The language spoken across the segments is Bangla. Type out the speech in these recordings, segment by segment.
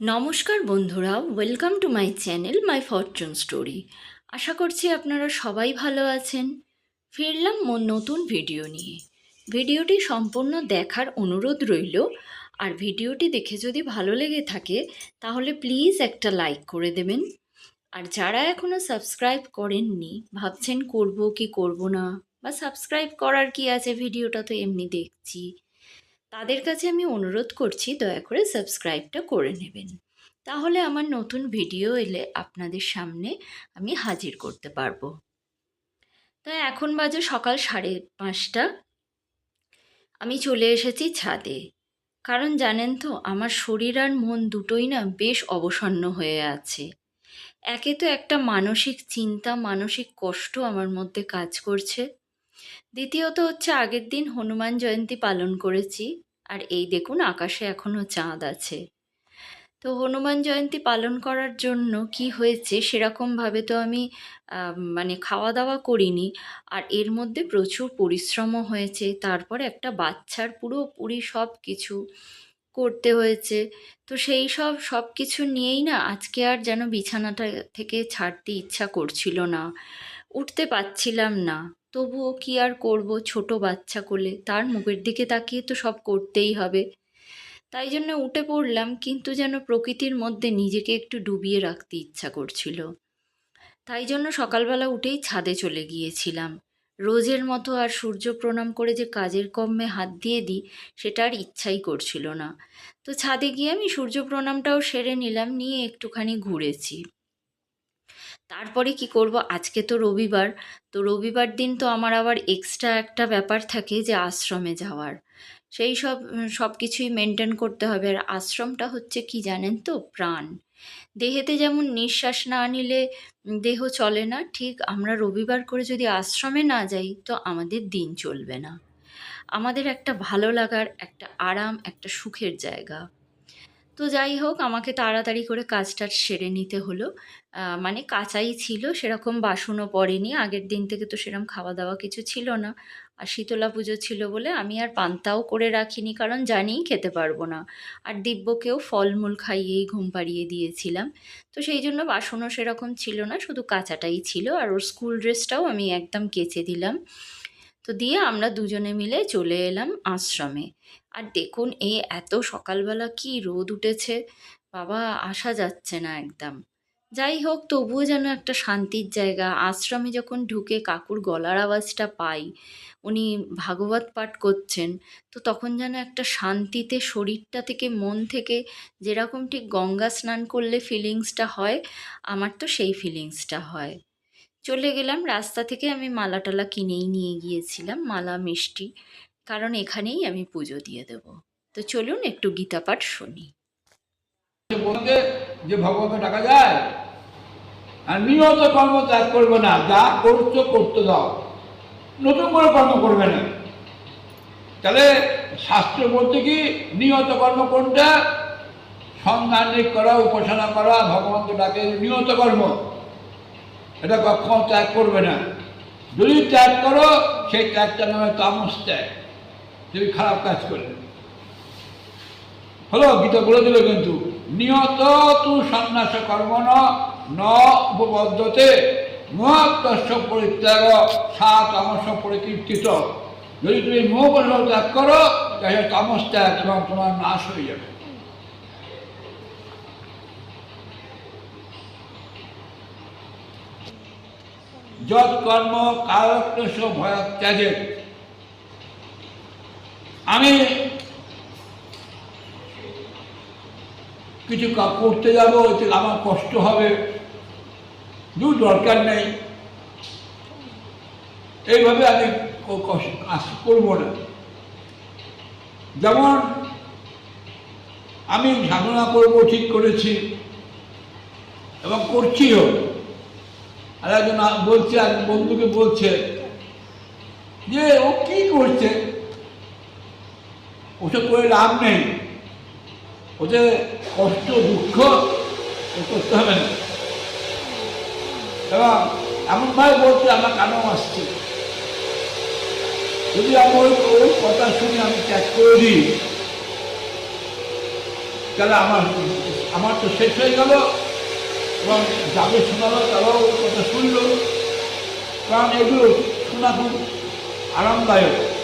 নমস্কার বন্ধুরা welcome to my channel my fortune story আশা করছি আপনারা সবাই ভালো আছেন। ফিরলাম নতুন ভিডিও নিয়ে। ভিডিওটি সম্পূর্ণ দেখার অনুরোধ রইল। আর ভিডিওটি দেখে যদি ভালো লেগে থাকে, তাহলে প্লিজ একটা লাইক করে দেবেন। আর যারা এখনও সাবস্ক্রাইব করেননি, ভাবছেন করব কি করব না, বা সাবস্ক্রাইব করার কি আছে ভিডিওটা তো এমনি দেখছি। তাদের কাছে আমি অনুরোধ করছি দয়া করে সাবস্ক্রাইবটা করে নেবেন। তাহলে আমার নতুন ভিডিও এলে আপনাদের সামনে আমি হাজির করতে পারব। তা এখন বাজে সকাল সাড়ে পাঁচটা। আমি চলে এসেছি ছাদে। কারণ জানেন তো, আমার শরীর আর মন দুটোই না বেশ অবসন্ন হয়ে আছে। একে তো একটা মানসিক চিন্তা, মানসিক কষ্ট আমার মধ্যে কাজ করছে। দ্বিতীয়ত হচ্ছে আগের দিন হনুমান জয়ন্তী পালন করেছি, আর এই দেখুন আকাশে এখনও চাঁদ আছে। তো হনুমান জয়ন্তী পালন করার জন্য কি হয়েছে সেরকমভাবে তো আমি মানে খাওয়া দাওয়া করিনি, আর এর মধ্যে প্রচুর পরিশ্রমও হয়েছে, তারপর একটা বাচ্চার পুরোপুরি সব কিছু করতে হয়েছে। তো সেই সব সব কিছু নিয়েই না আজকে আর যেন বিছানাটা থেকে ছাড়তে ইচ্ছা করছিল না, উঠতে পারছিলাম না। তবুও কি আর করব ছোট বাচ্চা কোলে? তার মুখের দিকে তাকিয়ে তো সব করতেই হবে। তাই জন্য উঠে পড়লাম, কিন্তু যেন প্রকৃতির মধ্যে নিজেকে একটু ডুবিয়ে রাখতে ইচ্ছা করছিল। তাই জন্য সকালবেলা উঠেই ছাদে চলে গিয়েছিলাম। রোজের মতো আর সূর্য প্রণাম করে যে কাজের কর্মে হাত দিয়ে দিই, সেটা আর ইচ্ছাই করছিল না। তো ছাদে গিয়ে আমি সূর্য প্রণামটাও সেরে নিলাম, নিয়ে একটুখানি ঘুরেছি। তারপরে কি করব? আজকে তো রবিবার। তো রবিবার দিন তো আমার আবার এক্সট্রা একটা ব্যাপার থাকে যে আশ্রমে যাওয়ার। সেই সব সব কিছুই মেনটেন করতে হবে। আর আশ্রমটা হচ্ছে কি জানেন তো? প্রাণ। দেহেতে যেমন নিঃশ্বাস না নিলে দেহ চলে না, ঠিক আমরা রবিবার করে যদি আশ্রমে না যাই, তো আমাদের দিন চলবে না। আমাদের একটা ভালো লাগার, একটা আরাম, একটা সুখের জায়গা। তো যাই হোক, আমাকে তাড়াতাড়ি করে কাজটা সেরে নিতে হলো। মানে কাঁচাই ছিল, সেরকম বাসনও পড়েনি, আগের দিন থেকে তো সেরকম খাওয়া দাওয়া কিছু ছিল না। আর শীতলা পুজো ছিল বলে আমি আর পান্তাও করে রাখিনি, কারণ জানিই খেতে পারব না। আর দিব্যকেও ফলমূল খাইয়েই ঘুম পাড়িয়ে দিয়েছিলাম। তো সেই জন্য বাসনও সেরকম ছিল না, শুধু কাঁচাটাই ছিল। আর ওর স্কুল ড্রেসটাও আমি একদম কেচে দিলাম। তো দিয়ে আমরা দুজনে মিলে চলে এলাম আশ্রমে। আর দেখুন এই এত সকালবেলা কি রোদ উঠেছে, বাবা আসা যাচ্ছে না একদম। যাই হোক, তবুও যেন একটা শান্তির জায়গা। আশ্রমে যখন ঢুকে কাকুর গলার আওয়াজটা পাই, উনি ভাগবত পাঠ করছেন, তো তখন যেন একটা শান্তিতে শরীরটা থেকে, মন থেকে যেরকম ঠিক গঙ্গা স্নান করলে ফিলিংসটা হয়, আমার তো সেই ফিলিংসটা হয়। চলে গেলাম, রাস্তা থেকে আমি মালা টালা কিনেই নিয়ে গিয়েছিলাম, মালা মিষ্টি। কারণ এখানেই আমি পুজো দিয়ে দেব। তো চলুন একটু গীতা পাঠ শুনি। যে ভগবানকে ডাকা যায়, আর নিয়ত কর্ম ত্যাগ করবে না, যা করছ করতে দাও। নতুন করে কর্ম করবে না। তাহলে শাস্ত্র বলতে কি, নিয়ত কর্ম কোনটা? সন্ধানিক করা, উপাসনা করা ভগবানকে ডাকে নিয়ত কর্ম। এটা কখনো ত্যাগ করবে না। যদি ত্যাগ করো, সেই ত্যাগটা নামে তামস ত্যাগ তুমি খারাপ কাজ করলে হলো, গীতা বলে দিল কিন্তু নিয়ত তু সন্ন্যাস কর্ম ন উপবদ্ধতে মহাত্মস্য পরিত্যাগ সাত তামস পরিকীর্তিত। যদি তুমি মোহ ত্যাগ করো, তাহলে তামস ত্যাগ এবং তোমার নাশ হয়ে যাবে। যৎ কর্ম কারক্লেশ ভয়াত্যাগে আমি কিছু করতে যাব, এতে আমার কষ্ট হবে। দু দরকার নেই। এইভাবে আমি করব না। যেমন আমি সাধনা করব, ঠিক করেছি, এবং করছিও। আর একজন বলছে, এক বন্ধুকে বলছে যে, ও কি করছে? ওসব করে লাভ নেই। ওদের কষ্ট, দুঃখ করতে হবে না। এবং এমনভাবে বলতে আমার কানেও আসছে। যদি আমার ওই কথা শুনে আমি ত্যাগ করে দিই, তাহলে আমার আমার তো শেষ হয়ে গেল। এবং যাকে শোনালো, তারাও ওই কথা শুনলো। কারণ এগুলো শোনা খুব আরামদায়ক।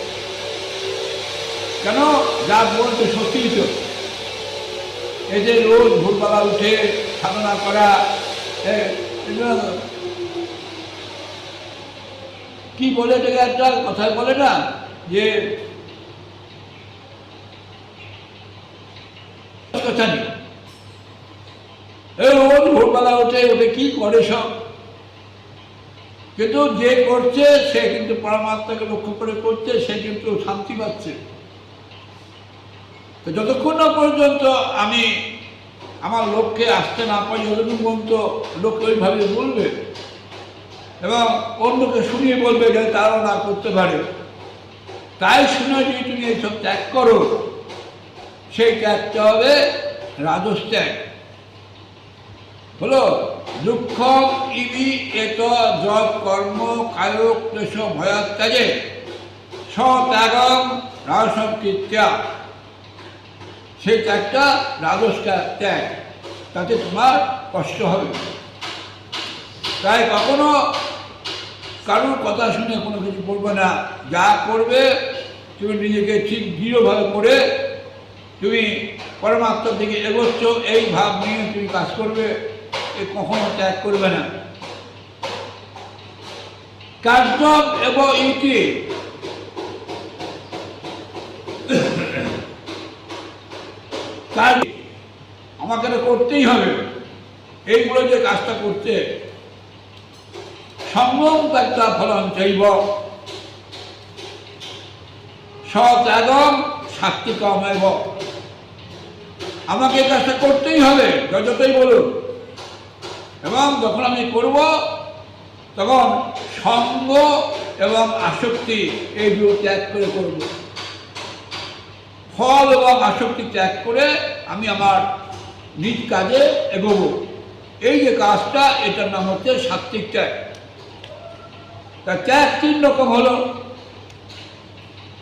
কেন? যা বলতে সত্যিই তো এই যে রোজ ভোরবেলা উঠে সাধনা করা কি বলে এটাকে একটা কথায় বলে না? যে কথা নেই রোজ ভোরবেলা উঠে ওটা কি করে সব? কিন্তু যে করছে, সে কিন্তু পরমাত্মাকে লক্ষ্য করে করছে, সে কিন্তু শান্তি পাচ্ছে। তো যতক্ষণ না পর্যন্ত আমি আমার লক্ষ্যে আসতে না পারি, যতক্ষণ পর্যন্ত লোক ওইভাবে বলবে এবং অন্যকে শুনিয়ে বলবে যে তারাও না করতে পারে, তাই শুনে যদি তুমি এইসব ত্যাগ করো, সেই ত্যাগটা হবে রাজস ত্যাগ। হলো দুঃখ ইবি এত জব কর্ম কায় ক্লেশ ভয়াত্যাগে স্বত্যাগম রাজসব কীর্ত্যা সেই ত্যাগটা রাজস ত্যাগ। তাতে তোমার কষ্ট হবে। তাই কখনো কারোর কথা শুনে কোনো কিছু করবে না। যা করবে, তুমি নিজেকে ঠিক দৃঢ়ভাবে করে তুমি পরমাত্মার দিকে এগোচ্ছ, এই ভাব নিয়ে তুমি কাজ করবে, এ কখনো ত্যাগ করবে না। কার্য এবং ইতি কাজ আমাকে করতেই হবে। এইগুলো যে কাজটা করছে, সম্ভব একটা ফলন চাইব। সত্যাগম সাত্বিকম এব আমাকে এই কাজটা করতেই হবে যতই বলুন। এবং যখন আমি করব, তখন সঙ্গ এবং আসক্তি এই এইগুলো ত্যাগ করে করব। ফল এবং আসক্তি ত্যাগ করে আমি আমার নিজ কাজে এগোবো। এই যে কাজটা, এটার নাম হচ্ছে সাত্বিক ত্যাগ। তা ত্যাগ তিন রকম হলো।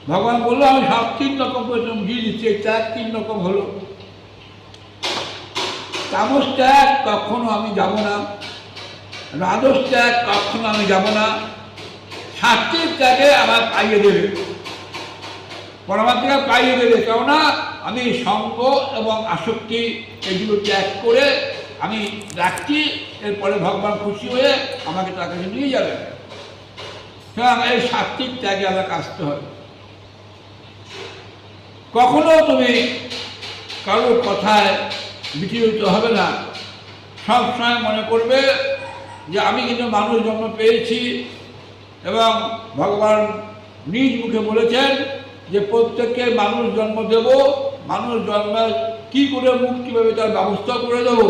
ভগবান বলল, আমি সব তিন রকম করে বুঝিয়ে দিচ্ছি ত্যাগ তিন রকম হলো। তামস ত্যাগ, কখনো আমি যাব না। রাজস ত্যাগ, কখনো আমি যাব না। সাত্বিক ত্যাগে আমার পাইয়ে দেবে। পরমাত্মা পাইয়ে দেবে। কেননা আমি সঙ্গ এবং আসক্তি এগুলো ত্যাগ করে আমি রাখছি, এরপরে ভগবান খুশি হয়ে আমাকে তার কাছে নিয়ে যাবেন সুতরাং এই সাত্বিক ত্যাগে আমাকে আসতে হবে কখনো তুমি কারোর কথায় বিচলিত হবে না। সবসময় মনে করবে যে আমি কিন্তু মানুষ জন্ম পেয়েছি এবং ভগবান নিজ মুখে বলেছেন যে প্রত্যেককে মানুষ জন্ম দেব, মানুষ জন্ম কি করে মুক্তি পাবে তার ব্যবস্থা করে দেব।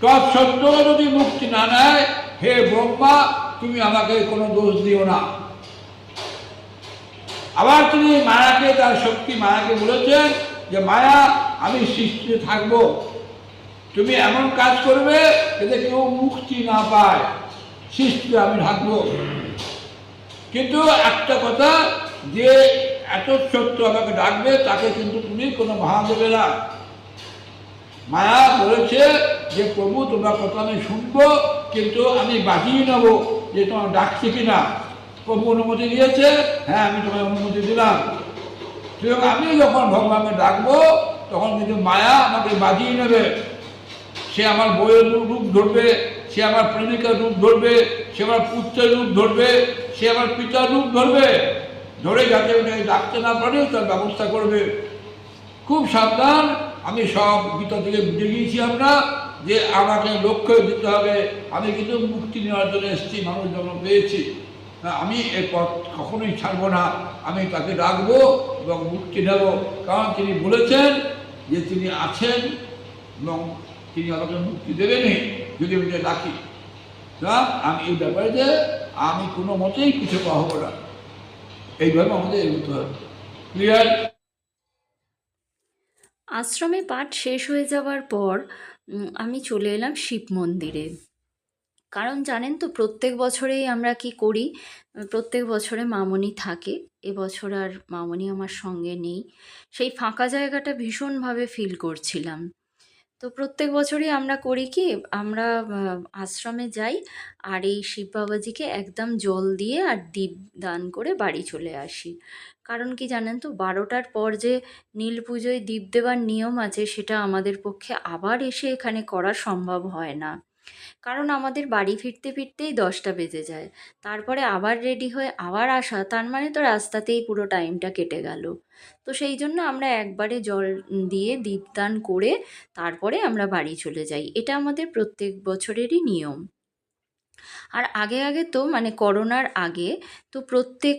তৎসত্ত্বেও যদি মুক্তি না নেয়, হে ব্রহ্মা, তুমি আমাকে কোনো দোষ দিও না। আবার তিনি মায়াকে, তার শক্তি মায়াকে বলেছেন যে, মায়া, আমি সৃষ্টিতে থাকব। তুমি এমন কাজ করবে যাতে কেউ মুক্তি না পায়। সৃষ্টিতে আমি থাকব। কিন্তু একটা কথা, যে এত সত্য আমাকে ডাকবে, তাকে কিন্তু তুমি কোনো ভাড়া দেবে না। মায়া বলেছে যে, প্রভু, তোমার কথা আমি শুনব, কিন্তু আমি বাজিয়ে নেব যে তোমার ডাকছে কিনা। প্রভু অনুমতি দিয়েছে হ্যাঁ আমি তোমায় অনুমতি দিলাম। সুতরাং আমি যখন ভগবানকে ডাকবো, তখন কিন্তু মায়া আমাকে বাজিয়ে নেবে। সে আমার বইয়ের রূপ ধরবে, সে আমার প্রেমিকার রূপ ধরবে, সে আমার পুত্রের রূপ ধরবে, সে আমার পিতার রূপ ধরবে। ধরে যাতে ওটাকে ডাকতে না পারে, তার ব্যবস্থা করবে। খুব সাবধান, আমি সব গীতা থেকে বুঝে গিয়েছি আমরা, যে আমাকে লক্ষ্য দিতে হবে। আমি কিন্তু মুক্তি নেওয়ার জন্য এসেছি, মানুষ জন্ম পেয়েছি। আমি এই পথ কখনোই ছাড়বো না। আমি তাকে ডাকবো এবং মুক্তি নেব। কারণ তিনি বলেছেন যে তিনি আছেন এবং তিনি আমাকে মুক্তি দেবেনই, যদি আমি ডাকি। আমি এই ব্যাপারে যে আমি কোনো মতেই কিছু পাবো না। এইভাবে আমাদের এগোতে হবে। ক্লিয়ার আশ্রমে পাঠ শেষ হয়ে যাওয়ার পর আমি চলে এলাম শিব মন্দিরে। কারণ জানেন তো, প্রত্যেক বছরেই আমরা কি করি? প্রত্যেক বছরে মামনি থাকে। এবছর আর মামনি আমার সঙ্গে নেই। সেই ফাঁকা জায়গাটা ভীষণভাবে ফিল করছিলাম। তো প্রত্যেক বছরই আমরা করি কি, আমরা আশ্রমে যাই আর এই শিব বাবাজিকে একদম জল দিয়ে আর দীপ দান করে বাড়ি চলে আসি। কারণ কি জানেন তো, বারোটার পর যে নীল পুজোয় দীপ দেওয়ার নিয়ম আছে, সেটা আমাদের পক্ষে আবার এসে এখানে করা সম্ভব হয় না। কারণ আমাদের বাড়ি ফিরতে ফিরতেই দশটা বেজে যায়। তারপরে আবার রেডি হয়ে আবার আসা, তার মানে তো রাস্তাতেই পুরো টাইমটা কেটে গেল। তো সেই জন্য আমরা একবারে জল দিয়ে দীপদান করে তারপরে আমরা বাড়ি চলে যাই। এটা আমাদের প্রত্যেক বছরেরই নিয়ম। আর আগে আগে তো মানে করোনার আগে তো প্রত্যেক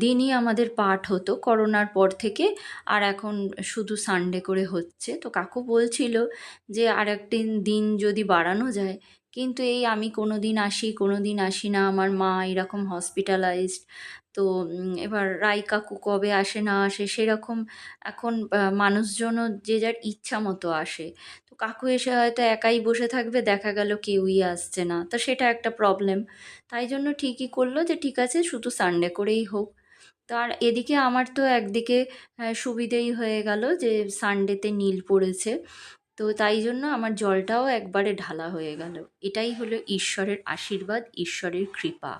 দিনই আমাদের পাঠ হতো করোনার পর থেকে। আর এখন শুধু সানডে করে হচ্ছে। তো কাকু বলছিল যে আর একদিন দিন যদি বাড়ানো যায় কিন্তু এই আমি কোনো দিন আসি কোনো দিন আসি না। আমার মা এরকম হসপিটালাইজড তো এবার রায় কাকু কবে আসে না আসে সেরকম এখন মানুষজনও যে যার ইচ্ছা মতো আসে। তো কাকু এসে হয়তো একাই বসে থাকবে, দেখা গেল কেউই আসছে না। তো সেটা একটা প্রবলেম তাই জন্য ঠিকই করল যে, ঠিক আছে, শুধু সানডে করেই হোক। তো আর এদিকে আমার তো একদিকে সুবিধেই হয়ে গেল যে সানডেতে নীল পড়েছে। তো তাই জন্য আমার জলটাও একবারে ঢালা হয়ে গেল। এটাই হলো ঈশ্বরের আশীর্বাদ, ঈশ্বরের কৃপা।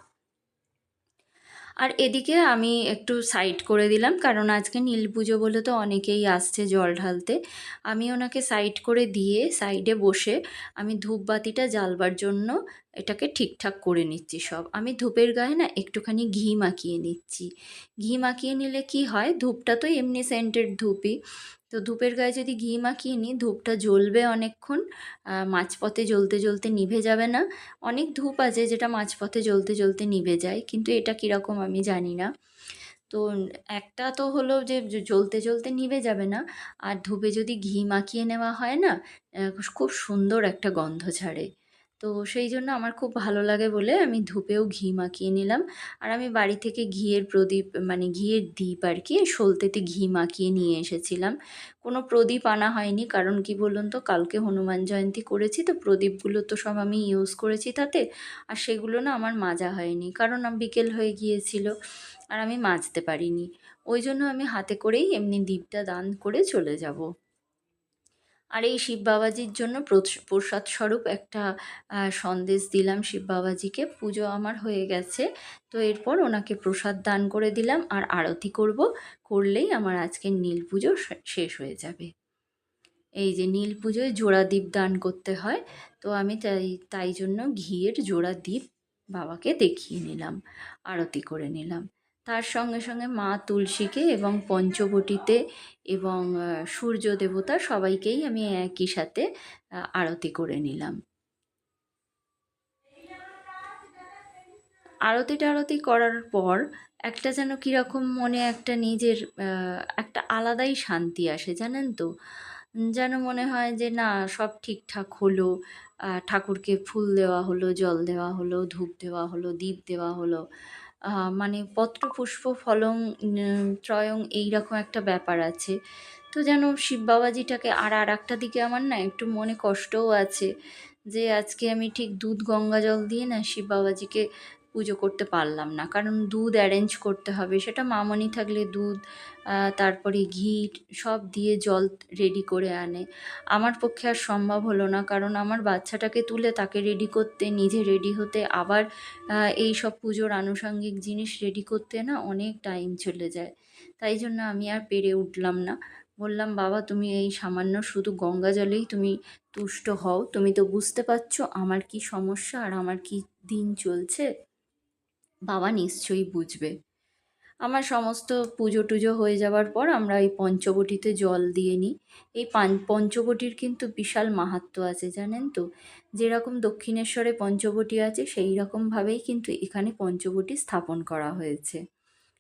আর এদিকে আমি একটু সাইড করে দিলাম, কারণ আজকে নীল পুজো বলে তো অনেকেই আসছে জল ঢালতে। আমি ওনাকে সাইড করে দিয়ে সাইডে বসে আমি ধূপবাতিটা জ্বালবার জন্য এটাকে ঠিকঠাক করে নিচ্ছি সব। আমি ধূপের গায়ে না একটুখানি ঘি মাখিয়ে নিচ্ছি। ঘি মাখিয়ে নিলে কি হয়? ধূপটা তো এমনি সেন্টেড ধূপই। তো ধূপের গায়ে যদি ঘি মাখিয়ে নিই, ধূপটা জ্বলবে অনেকক্ষণ। মাঝপথে জ্বলতে জ্বলতে নিভে যাবে না। অনেক ধূপ আছে যেটা মাঝপথে জ্বলতে জ্বলতে নিভে যায়, কিন্তু এটা কীরকম আমি জানি না। তো একটা তো হলো যে জ্বলতে জ্বলতে নিভে যাবে না। আর ধূপে যদি ঘি মাখিয়ে নেওয়া হয় না খুব সুন্দর একটা গন্ধ ছাড়ে তো সেই জন্য আমার খুব ভালো লাগে বলে আমি ধূপেও ঘি মাখিয়ে নিলাম। আর আমি বাড়ি থেকে ঘিয়ের প্রদীপ মানে ঘিয়ের দ্বীপ আর কি, সলতেতে ঘি মাখিয়ে নিয়ে এসেছিলাম। কোনো প্রদীপ আনা হয়নি, কারণ কি বলুন তো, কালকে হনুমান জয়ন্তী করেছি তো প্রদীপগুলো তো সব আমি ইউজ করেছি তাতে। আর সেগুলো না আমার মাজা হয়নি, কারণ বিকেল হয়ে গিয়েছিল আর আমি মাজতে পারিনি। ওই জন্য আমি হাতে করেই এমনি দীপটা দান করে চলে যাব। আর এই শিব বাবাজির জন্য প্রস- প্রসাদ স্বরূপ একটা সন্দেশ দিলাম শিব বাবাজিকে। পুজো আমার হয়ে গেছে। তো এরপর ওনাকে প্রসাদ দান করে দিলাম আর আরতি করব। করলেই আমার আজকের নীল পুজো শেষ হয়ে যাবে। এই যে নীল পুজোয় জোড়া দ্বীপ দান করতে হয়। তো আমি তাই তাই জন্য ঘিয়ের জোড়া দ্বীপ বাবাকে দেখিয়ে নিলাম, আরতি করে নিলাম। তার সঙ্গে সঙ্গে মা তুলসীকে এবং পঞ্চবটিতে এবং সূর্য দেবতা সবাইকেই আমি একই সাথে আরতি করে নিলাম। আরতি টারতি করার পর একটা যেন কীরকম মনে একটা নিজের একটা আলাদাই শান্তি আসে, জানেন তো? যেন মনে হয় যে না, সব ঠিকঠাক হলো ঠাকুরকে ফুল দেওয়া হলো, জল দেওয়া হলো, ধূপ দেওয়া হলো, দীপ দেওয়া হলো। মানে পত্র, পুষ্প, ফলং ত্রয়ং এইরকম একটা ব্যাপার আছে। তো যেন শিব বাবাজিটাকে আর আর একটা দিকে আমার না একটু মনে কষ্টও আছে যে আজকে আমি ঠিক দুধ, গঙ্গা জল দিয়ে না শিব বাবাজিকে পুজো করতে পারলাম না। কারণ দুধ অ্যারেঞ্জ করতে হবে, সেটা মামনি থাকলে দুধ তারপরে ঘি, সব দিয়ে জল রেডি করে আনে। আমার পক্ষে আর সম্ভব হলো না, কারণ আমার বাচ্চাটাকে তুলে তাকে রেডি করতে, নিজে রেডি হতে, আবার এই সব পুজোর আনুষঙ্গিক জিনিস রেডি করতে না অনেক টাইম চলে যায়। তাই জন্য আমি আর পেরে উঠলাম না। বললাম, বাবা, তুমি এই সামান্য শুধু গঙ্গা জলেই তুমি তুষ্ট হও। তুমি তো বুঝতে পারছ আমার কি সমস্যা আর আমার কি দিন চলছে? বাবা নিশ্চয়ই বুঝবে। আমার সমস্ত পুজো টুজো হয়ে যাওয়ার পর আমরা এই পঞ্চবটিতে জল দিয়ে নিই। এই পঞ্চবটির কিন্তু বিশাল মাহাত্ম্য আছে, জানেন তো? যেরকম দক্ষিণেশ্বরে পঞ্চবটি আছে, সেই রকমভাবেই কিন্তু এখানে পঞ্চবটি স্থাপন করা হয়েছে।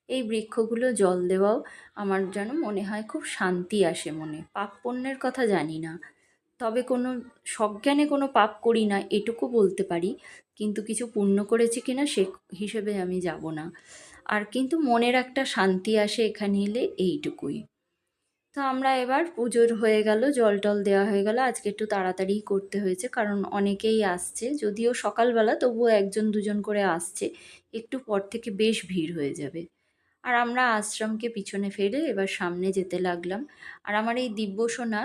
এই বৃক্ষগুলো জল দেওয়াও আমার যেন মনে হয় খুব শান্তি আসে মনে। পাপ পুণ্যের কথা জানি না। তবে কোনো সজ্ঞানে কোনো পাপ করি না, এটুকু বলতে পারি। কিন্তু কিছু পুণ্য করেছি কিনা সে হিসেবে আমি যাব না। আর কিন্তু মনের একটা শান্তি আসে এখানে এলে এইটুকুই। তো আমরা এবার পুজোর হয়ে গেল, জল টল দেওয়া হয়ে গেল। আজকে একটু তাড়াতাড়ি করতে হয়েছে, কারণ অনেকেই আসছে। যদিও সকালবেলা তবুও একজন দুজন করে আসছে, একটু পর থেকে বেশ ভিড় হয়ে যাবে। আর আমরা আশ্রমকে পিছনে ফেলে এবার সামনে যেতে লাগলাম। আর আমার এই দিব্যসোনা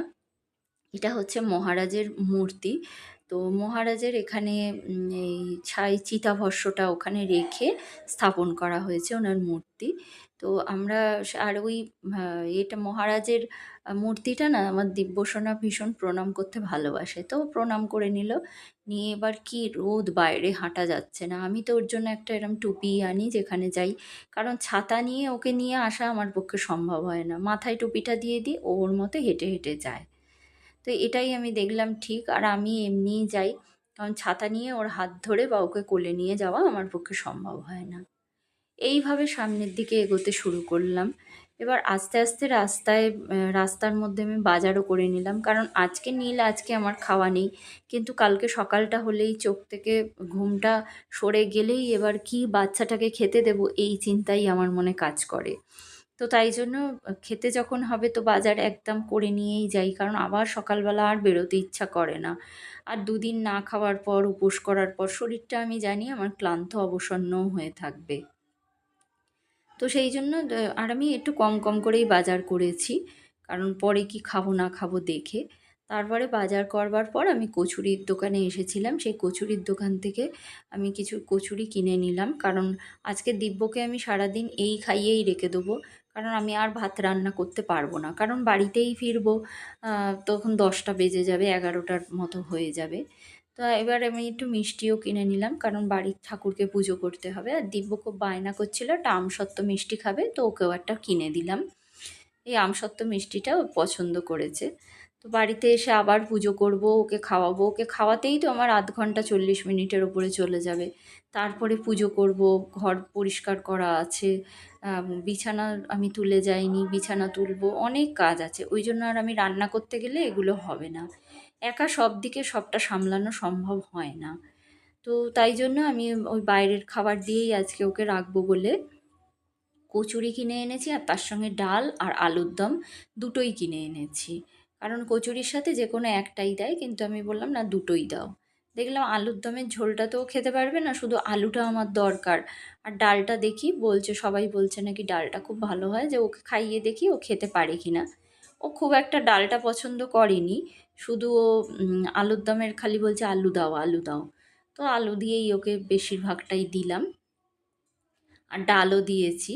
এটা হচ্ছে মহারাজের মূর্তি। তো মহারাজের এখানে এই ছাই চিতাভস্যটা ওখানে রেখে স্থাপন করা হয়েছে ওনার মূর্তি। তো আমরা আর ওই এটা মহারাজের মূর্তিটা না আমার দিব্যসোনা ভীষণ প্রণাম করতে ভালোবাসে। তো প্রণাম করে নিল। নিয়ে এবার কি রোদ বাইরে হাঁটা যাচ্ছে না। আমি তো ওর জন্য একটা এরম টুপি আনি যেখানে যাই। কারণ ছাতা নিয়ে ওকে নিয়ে আসা আমার পক্ষে সম্ভব হয় না। মাথায় টুপিটা দিয়ে দিই ওর মতো হেঁটে হেঁটে যায়। তো এটাই আমি দেখলাম ঠিক। আর আমি এমনিই যাই, কারণ ছাতা নিয়ে ওর হাত ধরে বা ওকে কোলে নিয়ে যাওয়া আমার পক্ষে সম্ভব হয় না। এইভাবে সামনের দিকে এগোতে শুরু করলাম। এবার আস্তে আস্তে রাস্তায় রাস্তার মধ্যে আমি বাজারও করে নিলাম। কারণ আজকে নীল, আজকে আমার খাওয়া নেই। কিন্তু কালকে সকালটা হলেই চোখ থেকে ঘুমটা সরে গেলেই এবার কি বাচ্চাটাকে খেতে দেবো, এই চিন্তাই আমার মনে কাজ করে। তো তাই জন্য খেতে যখন হবে তো বাজার একদম করে নিয়েই যাই। কারণ আবার সকালবেলা আর বেরোতে ইচ্ছা করে না। আর দুদিন না খাওয়ার পর, উপোস করার পর শরীরটা আমি জানি আমার ক্লান্ত অবসন্নও হয়ে থাকবে। তো সেই জন্য আর আমি একটু কম কম করেই বাজার করেছি। কারণ পরে কি খাব না খাব দেখে। তারপরে বাজার করবার পর আমি কচুরির দোকানে এসেছিলাম। সেই কচুরির দোকান থেকে আমি কিছু কচুরি কিনে নিলাম। কারণ আজকে দিব্যকে আমি সারাদিন এই খাইয়েই রেখে দেবো। কারণ আমি আর ভাত রান্না করতে পারব না। কারণ বাড়িতেই ফিরবো তখন দশটা বেজে যাবে, এগারোটার মতো হয়ে যাবে। তো এবার আমি একটু মিষ্টিও কিনে নিলাম, কারণ বাড়ির ঠাকুরকে পুজো করতে হবে। আর দিব্য খুব বায়না করছিল, একটা আমসত্ত্ব মিষ্টি খাবে, তো ওকেও একটা কিনে দিলাম। এই আমসত্ত্ব মিষ্টিটা পছন্দ করেছে। তো বাড়িতে এসে আবার পুজো করব, ওকে খাওয়াবো। ওকে খাওয়াতেই তো আমার আধ ঘণ্টা চল্লিশ মিনিটের ওপরে চলে যাবে। তারপরে পুজো করব, ঘর পরিষ্কার করা আছে বিছানা আমি তুলে যাইনি, বিছানা তুলবো, অনেক কাজ আছে। ওই জন্য আর আমি রান্না করতে গেলে এগুলো হবে না। একা সব দিকে সবটা সামলানো সম্ভব হয় না। তো তাই জন্য আমি ওই বাইরের খাবার দিয়েই আজকে ওকে রাখব বলে কচুরি কিনে এনেছি, আর তার সঙ্গে ডাল আর আলুর দম দুটোই কিনে এনেছি। কারণ কচুরির সাথে যে কোনো একটাই দেয়, কিন্তু আমি বললাম, না, দুটোই দাও। দেখলাম আলুর দমের ঝোলটা তো খেতে পারবে না, শুধু আলুটা আমার দরকার। আর ডালটা দেখি, বলছে, সবাই বলছে নাকি ডালটা খুব ভালো হয়, যে ওকে খাইয়ে দেখি ও খেতে পারে কি না ও খুব একটা ডালটা পছন্দ করেনি, শুধু ও আলুর দমের খালি বলছে, আলু দাও আলু দাও। তো আলু দিয়েই ওকে বেশিরভাগটাই দিলাম। আর ডালও দিয়েছি।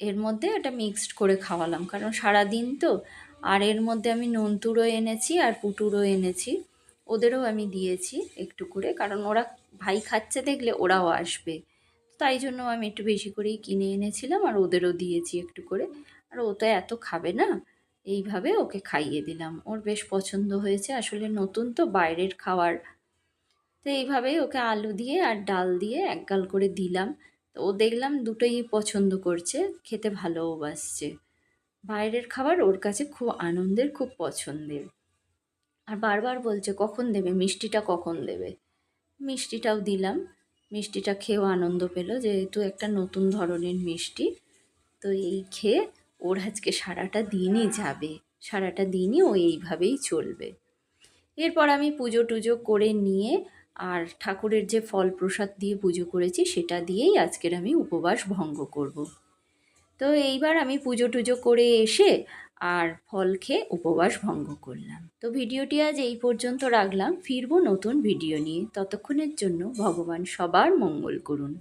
এর মধ্যে এটা মিক্সড করে খাওয়ালাম। কারণ সারা দিন তো, আর এর মধ্যে আমি নুনতুরও এনেছি আর পুটুরও এনেছি। ওদেরও আমি দিয়েছি একটু করে, কারণ ওরা ভাই খাচ্ছে দেখলে ওরাও আসবে। তাই জন্য আমি একটু বেশি করেই কিনে এনেছিলাম আর ওদেরও দিয়েছি একটু করে। আর ও তো এত খাবে না, এইভাবে ওকে খাইয়ে দিলাম। ওর বেশ পছন্দ হয়েছে, আসলে নতুন তো বাইরের খাবার তো এইভাবেই ওকে আলু দিয়ে আর ডাল দিয়ে একগাল করে দিলাম। তো ও দেখলাম দুটোই পছন্দ করছে, খেতে ভালোবাসছে বাইরের খাবার ওর কাছে খুব আনন্দের, খুব পছন্দের। আর বারবার বলছে, কখন দেবে? মিষ্টিটা কখন দেবে? মিষ্টিটাও দিলাম। মিষ্টিটা খেয়েও আনন্দ পেল, যেহেতু একটা নতুন ধরনের মিষ্টি। তো এই খেয়ে ওর আজকে সারাটা দিনই যাবে। সারাটা দিনই ও এইভাবেই চলবে। এরপর আমি পুজো টুজো করে নিয়ে আর ঠাকুরের যে ফল প্রসাদ দিয়ে পুজো করেছি, সেটা দিয়েই আজকের আমি উপবাস ভঙ্গ করব। তো এইবার আমি পুজো টুজো করে এসে আর ফল খেয়ে উপবাস ভঙ্গ করলাম। তো ভিডিওটি আজ এই পর্যন্ত রাখলাম। ফিরবো নতুন ভিডিও নিয়ে। ততক্ষণের জন্য ভগবান সবার মঙ্গল করুন।